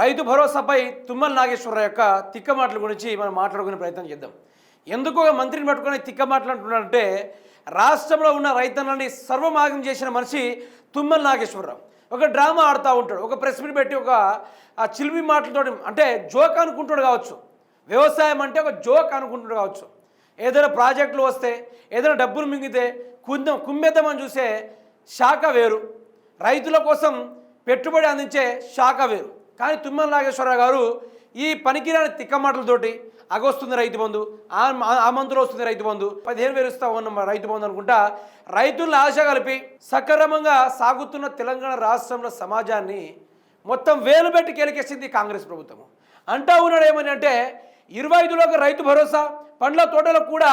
రైతు భరోసాపై తుమ్మల నాగేశ్వరరావు యొక్క తిక్క మాటల గురించి మనం మాట్లాడుకునే ప్రయత్నం చేద్దాం. ఎందుకు ఒక మంత్రిని పట్టుకొని తిక్క మాటలు అంటున్నాడంటే రాష్ట్రంలో ఉన్న రైతన్నల్ని సర్వమాగం చేసిన మనిషి తుమ్మల నాగేశ్వరరావు. ఒక డ్రామా ఆడుతూ ఉంటాడు ఒక ప్రెస్ మీట్ పెట్టి ఒక ఆ మాటలతో అంటే జోక్ అనుకుంటాడు కావచ్చు. వ్యవసాయం అంటే ఒక జోక్ అనుకుంటాడు కావచ్చు. ఏదైనా ప్రాజెక్టులు వస్తే ఏదైనా డబ్బులు మింగితే కుందం కుమ్మెద్దామని చూసే శాఖ వేరు. రైతుల కోసం పెట్టుబడి అందించే శాఖ వేరు. కానీ తుమ్మల నాగేశ్వరరావు గారు ఈ పనికిరాని తిక్క మాటలతోటి అగొస్తుంది రైతు బంధు ఆ ఆ మంత్రులు వస్తుంది రైతు బంధు పదిహేను వేలు ఇస్తా ఉన్నాం రైతు బంధు అనుకుంటా రైతులను ఆశ కలిపి సక్రమంగా సాగుతున్న తెలంగాణ రాష్ట్రంలో సమాజాన్ని మొత్తం వేలు పెట్టి కేలికేసింది కాంగ్రెస్ ప్రభుత్వం అంటా ఉన్నాడు ఏమని అంటే ఇరవై ఐదులోకి రైతు భరోసా పండ్ల తోటలకు కూడా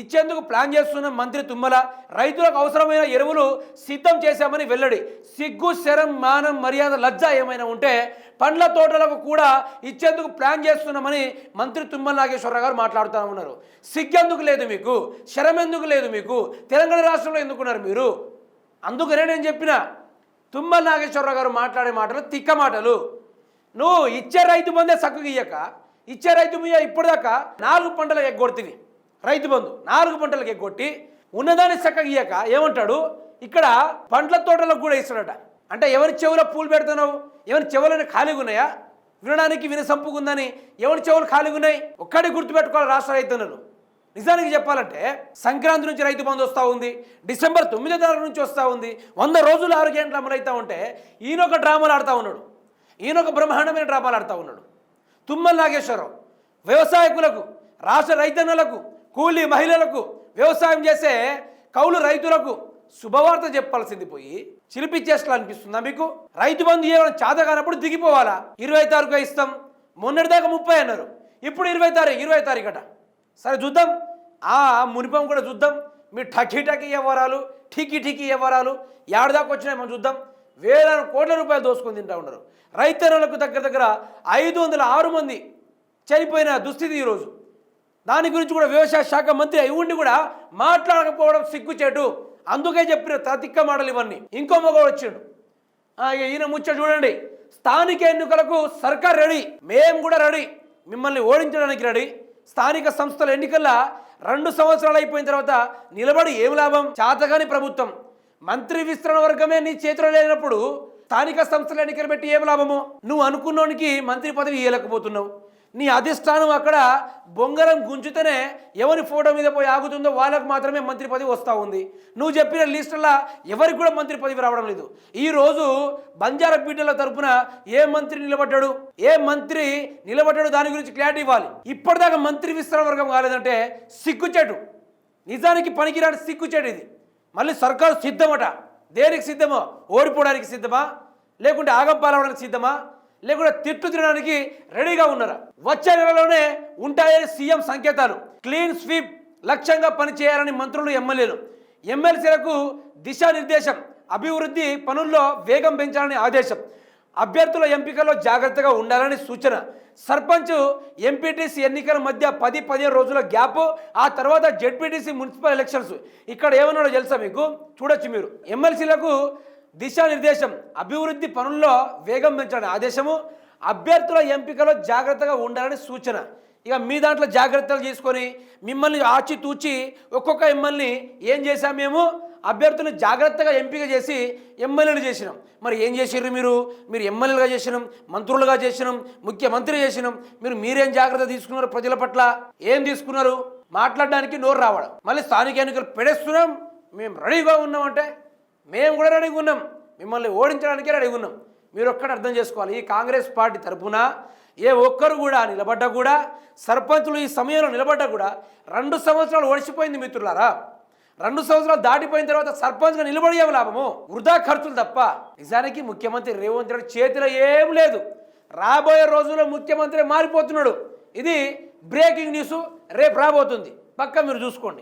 ఇచ్చేందుకు ప్లాన్ చేస్తున్న మంత్రి తుమ్మల రైతులకు అవసరమైన ఎరువులు సిద్ధం చేశామని వెల్లడి. సిగ్గు శరం మానం మర్యాద లజ్జ ఏమైనా ఉంటే పండ్ల తోటలకు కూడా ఇచ్చేందుకు ప్లాన్ చేస్తున్నామని మంత్రి తుమ్మల నాగేశ్వరరావు గారు మాట్లాడుతూ ఉన్నారు. సిగ్గెందుకు లేదు మీకు? శరం ఎందుకు లేదు మీకు? తెలంగాణ రాష్ట్రంలో ఎందుకున్నారు మీరు? అందుకనే నేను చెప్పిన. తుమ్మల నాగేశ్వరరావు గారు మాట్లాడే మాటలు తిక్క మాటలు. నువ్వు ఇచ్చే రైతు బంధే చక్కగా ఇచ్చే రైతు బియ్య ఇప్పటిదాకా నాలుగు పంటలకు ఎగ్గొడుతుంది రైతు బంధు నాలుగు పంటలకు ఎగ్గొట్టి ఉన్నదాన్ని చక్కగా ఇయ్యక ఏమంటాడు? ఇక్కడ పండ్ల తోటలకు కూడా ఇస్తాడట. అంటే ఎవరి చెవులో పూలు పెడుతున్నావు? ఎవరి చెవులని ఖాళీగా ఉన్నాయా? వినడానికి వినసంపుకుందని ఎవరి చెవులు ఖాళీగా ఉన్నాయి? ఒక్కడి గుర్తుపెట్టుకోవాలి రాష్ట్ర రైతన్నలు. నిజానికి చెప్పాలంటే సంక్రాంతి నుంచి రైతు బంధు వస్తూ ఉంది. డిసెంబర్ తొమ్మిదో తారీఖు నుంచి వస్తూ ఉంది. వంద రోజులు ఆరు గంటలు అమలవుతూ ఉంటే ఈయన ఒక డ్రామాలు ఆడుతూ ఉన్నాడు. ఈయన ఒక బ్రహ్మాండమైన డ్రామాలు ఆడుతూ ఉన్నాడు. తుమ్మల నాగేశ్వరరావు. వ్యవసాయకులకు రాష్ట్ర రైతన్నులకు కూలీ మహిళలకు వ్యవసాయం చేసే కౌలు రైతులకు శుభవార్త చెప్పాల్సింది పోయి చిలిపిచ్చేస్తా అనిపిస్తుందా మీకు? రైతు బంధు ఏమైనా చేత కానప్పుడు దిగిపోవాలా? ఇరవై తారీఖు ఇస్తాం. మొన్నటిదాకా ముప్పై అన్నారు. ఇప్పుడు ఇరవై తారీఖు ఇరవై తారీఖట. సరే చూద్దాం. ఆ మునిపం కూడా చూద్దాం. మీ ఠకీ ఠకీ వ్యవహారాలు ఠీకి ఠీకి వ్యవహారాలు ఏడాదాకా వచ్చినాయి మనం చూద్దాం. వేల కోట్ల రూపాయలు దోసుకొని తింటా ఉన్నారు. రైతన్నులకు దగ్గర దగ్గర ఐదు వందల ఆరు మంది చనిపోయిన దుస్థితి ఈరోజు. దాని గురించి కూడా వ్యవసాయ శాఖ మంత్రి అయి ఉండి కూడా మాట్లాడకపోవడం సిగ్గుచేటు. అందుకే చెప్పిన తతిక్క మాటలు ఇవన్నీ. ఇంకో మగవాడు వచ్చిండు. ఈయన ముచ్చట చూడండి. స్థానిక ఎన్నికలకు సర్కార్ రెడీ. మేము కూడా రెడీ. మిమ్మల్ని ఓడించడానికి రెడీ. స్థానిక సంస్థల ఎన్నికల్లో రెండు సంవత్సరాలు అయిపోయిన తర్వాత నిలబడి ఏం లాభం? చాతగాని ప్రభుత్వం. మంత్రి విస్తరణ వర్గమే నీ చేతిలో లేనప్పుడు స్థానిక సంస్థల ఎన్నికలు పెట్టి ఏం లాభము? నువ్వు అనుకున్నోనికి మంత్రి పదవి ఇవ్వలేకపోతున్నావు నీ అధిష్టానం అక్కడ బొంగరం గుంజుతేనే ఎవరి ఫోటో మీద పోయి ఆగుతుందో వాళ్ళకు మాత్రమే మంత్రి పదవి వస్తూ ఉంది. నువ్వు చెప్పిన లిస్టులా ఎవరికి కూడా మంత్రి పదవి రావడం లేదు. ఈరోజు బంజారా బీటల తరపున ఏ మంత్రి నిలబడ్డాడు? ఏ మంత్రి నిలబడ్డాడు? దాని గురించి క్లారిటీ ఇవ్వాలి. ఇప్పటిదాకా మంత్రి విస్తరణ వర్గం కాలేదంటే సిగ్గుచేటు. నిజానికి పనికిరాని సిగ్గుచేటు ఇది. మళ్ళీ సర్కారు సిద్ధమట. దేనికి సిద్ధమో? ఓడిపోవడానికి సిద్ధమా? లేకుంటే ఆగంపాలవడానికి సిద్ధమా? లేకుంటే తిట్టు తినడానికి రెడీగా ఉన్నారా? వచ్చే నెలలోనే ఉంటాయని సీఎం సంకేతాలు. క్లీన్ స్వీప్ లక్ష్యంగా పనిచేయాలని మంత్రులు ఎమ్మెల్యేలు. ఎమ్మెల్సీలకు దిశానిర్దేశం. అభివృద్ధి పనుల్లో వేగం పెంచాలని ఆదేశం. అభ్యర్థుల ఎంపికలో జాగ్రత్తగా ఉండాలని సూచన. సర్పంచ్ ఎంపీటీసీ ఎన్నికల మధ్య పది పదిహేను రోజుల గ్యాప్ ఆ తర్వాత జెడ్పీటీసీ మున్సిపల్ ఎలక్షన్స్. ఇక్కడ ఏమన్నాడో తెలుసా మీకు? చూడొచ్చు మీరు. ఎమ్మెల్సీలకు దిశానిర్దేశం అభివృద్ధి పనుల్లో వేగం పెంచాలని ఆదేశము అభ్యర్థుల ఎంపికలో జాగ్రత్తగా ఉండాలని సూచన. ఇక మీ దాంట్లో జాగ్రత్తలు తీసుకొని మిమ్మల్ని ఆచితూచి ఒక్కొక్క మిమ్మల్ని ఏం చేశాం అభ్యర్థులు జాగ్రత్తగా ఎంపిక చేసి ఎమ్మెల్యేలు చేసినాం. మరి ఏం చేసిర్రు మీరు? మీరు ఎమ్మెల్యేలుగా చేసినాం మంత్రులుగా చేసినాం ముఖ్యమంత్రి చేసినాం. మీరు మీరేం జాగ్రత్త తీసుకున్నారు ప్రజల పట్ల? ఏం తీసుకున్నారు? మాట్లాడడానికి నోరు రావడం. మళ్ళీ స్థానిక ఎన్నికలు పెడేస్తున్నాం. మేము రెడీగా ఉన్నామంటే మేము కూడా రెడీగా ఉన్నాం. మిమ్మల్ని ఓడించడానికే రెడీగా ఉన్నాం. మీరు ఒక్కటి అర్థం చేసుకోవాలి. ఈ కాంగ్రెస్ పార్టీ తరఫున ఏ ఒక్కరు కూడా నిలబడ్డా కూడా సర్పంచులు ఈ సమయంలో నిలబడ్డా కూడా రెండు సంవత్సరాలు ఓడిచిపోయింది మిత్రులారా. రెండు సంవత్సరాలు దాటిపోయిన తర్వాత సర్పంచ్గా నిలబడి ఏమి లాభము? వృధా ఖర్చులు తప్ప. నిజానికి ముఖ్యమంత్రి రేవంత్ రెడ్డి చేతిలో ఏం లేదు. రాబోయే రోజుల్లో ముఖ్యమంత్రి మారిపోతున్నాడు. ఇది బ్రేకింగ్ న్యూస్. రేపు రాబోతుంది. పక్క మీరు చూసుకోండి.